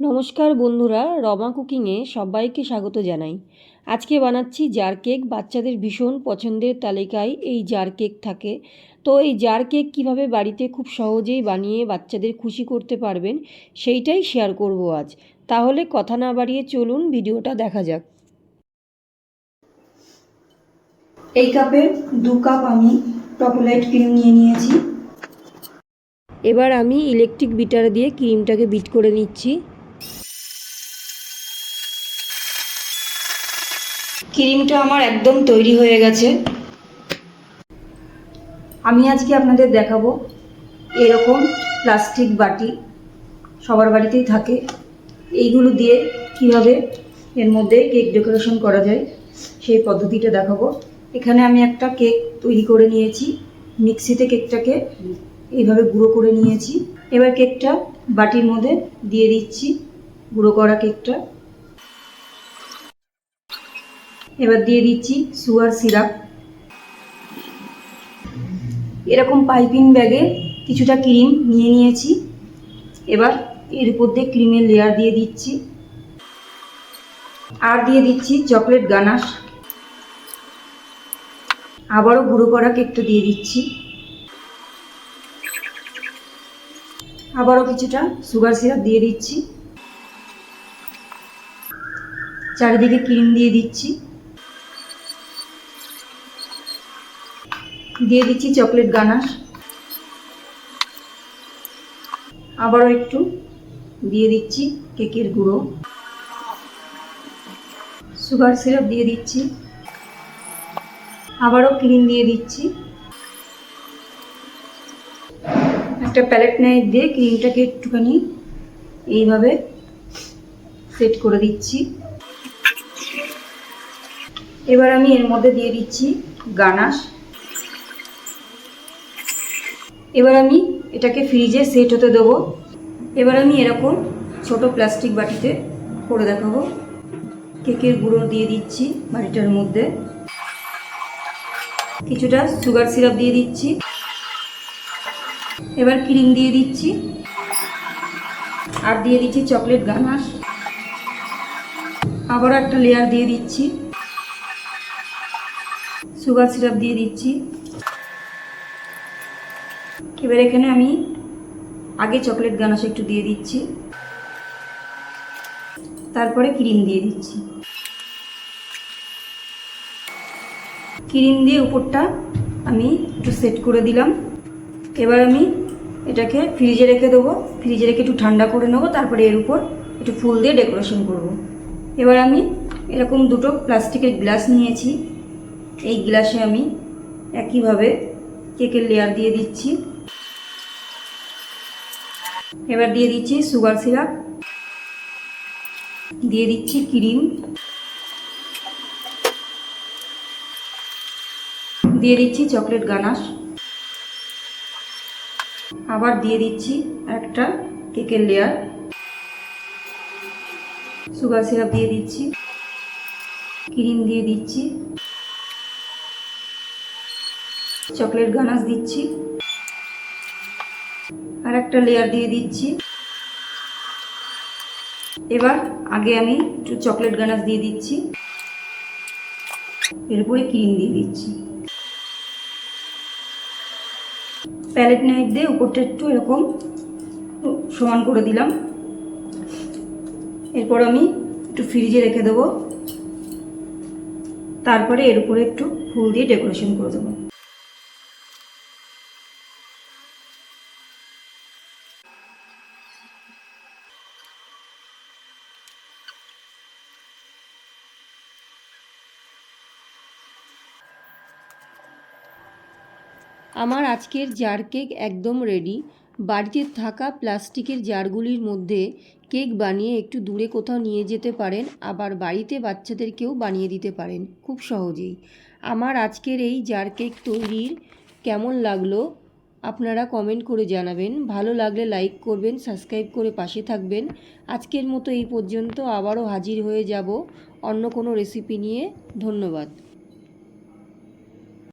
নমস্কার বন্ধুরা রমা কুকিংয়ে সবাইকে স্বাগত জানাই। আজকে বানাচ্ছি জার কেক বাচ্চাদের ভীষণ পছন্দের তালিকায় এই জার কেক থাকে। তো এই জার কেক কীভাবে বাড়িতে খুব সহজেই বানিয়ে বাচ্চাদের খুশি করতে পারবেন সেইটাই শেয়ার করব আজ। তাহলে কথা না বাড়িয়ে চলুন ভিডিওটা দেখা যাক। এই কাপে দু কাপ আমি টকোলাইট ক্রিম নিয়ে নিয়েছি। এবার আমি ইলেকট্রিক বিটার দিয়ে ক্রিমটাকে বিট করে নিচ্ছি। ক্রিমটা আমার একদম তৈরি হয়ে গেছে। আমি আজকে আপনাদের দেখাবো এরকম প্লাস্টিক বাটি সবার বাড়িতেই থাকে। এইগুলো দিয়ে কীভাবে এর মধ্যে কেক ডেকোরেশন করা যায় সেই পদ্ধতিটা দেখাবো। এখানে আমি একটা কেক তৈরি করে নিয়েছি। মিক্সিতে কেকটাকে এইভাবে গুঁড়ো করে নিয়েছি। এবার কেকটা বাটির মধ্যে দিয়ে দিচ্ছি। গুঁড়ো করা কেকটা। এবার দিয়ে দিচ্ছি সুগার সিরাপ। এরকম পাইপিং ব্যাগে কিছুটা ক্রিম নিয়ে নিয়েছি। এবার এর উপর দিয়ে ক্রিমের লেয়ার দিয়ে দিচ্ছি। আর দিয়ে দিচ্ছি চকলেট গানাশ আবারও গুঁড়ো করা কেকটা দিয়ে দিচ্ছি। আবারও কিছুটা সুগার সিরাপ দিয়ে দিচ্ছি। চারিদিকে ক্রিম দিয়ে দিচ্ছি। দিয়ে দিচ্ছি চকলেট গানাশ আবারও একটু দিয়ে দিচ্ছি কেকের গুঁড়ো। সুগার সিরাপ দিয়ে দিচ্ছি। আবারও ক্রিম দিয়ে দিচ্ছি। একটা প্যালেট নাইফ দিয়ে ক্রিমটাকে একটুখানি এইভাবে সেট করে দিচ্ছি। এবার আমি এর মধ্যে দিয়ে দিচ্ছি গানাশ এবার আমি এটাকে ফ্রিজে সেট হতে দেবো। এবার আমি এরকম ছোট প্লাস্টিক বাটিতে করে দেখাবো। কেকের গুঁড়ো দিয়ে দিচ্ছি বাটিটার মধ্যে। কিছুটা সুগার সিরাপ দিয়ে দিচ্ছি। এবার ক্রিম দিয়ে দিচ্ছি। আর দিয়ে দিচ্ছি চকলেট গানাশ আবার একটা লেয়ার দিয়ে দিচ্ছি। সুগার সিরাপ দিয়ে দিচ্ছি। এবার এখানে আমি আগে চকলেট গানাশ একটু দিয়ে দিচ্ছি। তারপরে ক্রিম দিয়ে দিচ্ছি। ক্রিম দিয়ে উপরটা আমি একটু সেট করে দিলাম। এবার আমি এটাকে ফ্রিজে রেখে দেবো। ফ্রিজে রেখে একটু ঠান্ডা করে নেব। তারপরে এর উপর একটু ফুল দিয়ে ডেকোরেশন করব। এবার আমি এরকম দুটো প্লাস্টিকের গ্লাস নিয়েছি। এই গ্লাসে আমি একইভাবে কেকের লেয়ার দিয়ে দিচ্ছি। এবার দিয়ে দিচ্ছি সুগার সিরাপ। দিয়ে দিচ্ছি ক্রিম। দিয়ে দিচ্ছি চকলেট গানাশ। আবার দিয়ে দিচ্ছি একটা কেকের লেয়ার সুগার সিরাপ দিয়ে দিচ্ছি। ক্রিম দিয়ে দিচ্ছি। চকলেট গানাশ দিচ্ছি। আর একটা লেয়ার দিয়ে দিচ্ছি। এবার আগে আমি একটু চকলেট গানাশ দিয়ে দিচ্ছি। এরপরে ক্রিম দিয়ে দিচ্ছি। প্যালেট নাইফ দিয়ে উপরটা একটু এরকম সমান করে দিলাম। এরপর আমি একটু ফ্রিজে রেখে দেবো। তারপরে এর উপরে একটু ফুল দিয়ে ডেকোরেশন করে দেবো। আমার আজকের জার কেক একদম রেডি বাড়িতে থাকা প্লাস্টিকের জারগুলির মধ্যে কেক বানিয়ে একটু দূরে কোথাও নিয়ে যেতে পারেন, আবার বাড়িতে বাচ্চাদেরকেও বানিয়ে দিতে পারেন, খুব সহজেই। আমার আজকের এই জার কেক তৈরির কেমন লাগল আপনারা কমেন্ট করে জানাবেন। ভালো লাগলে লাইক করবেন সাবস্ক্রাইব করে পাশে থাকবেন। আজকের মতো এই পর্যন্ত আবারও হাজির হয়ে যাব অন্য কোনো রেসিপি নিয়ে। ধন্যবাদ।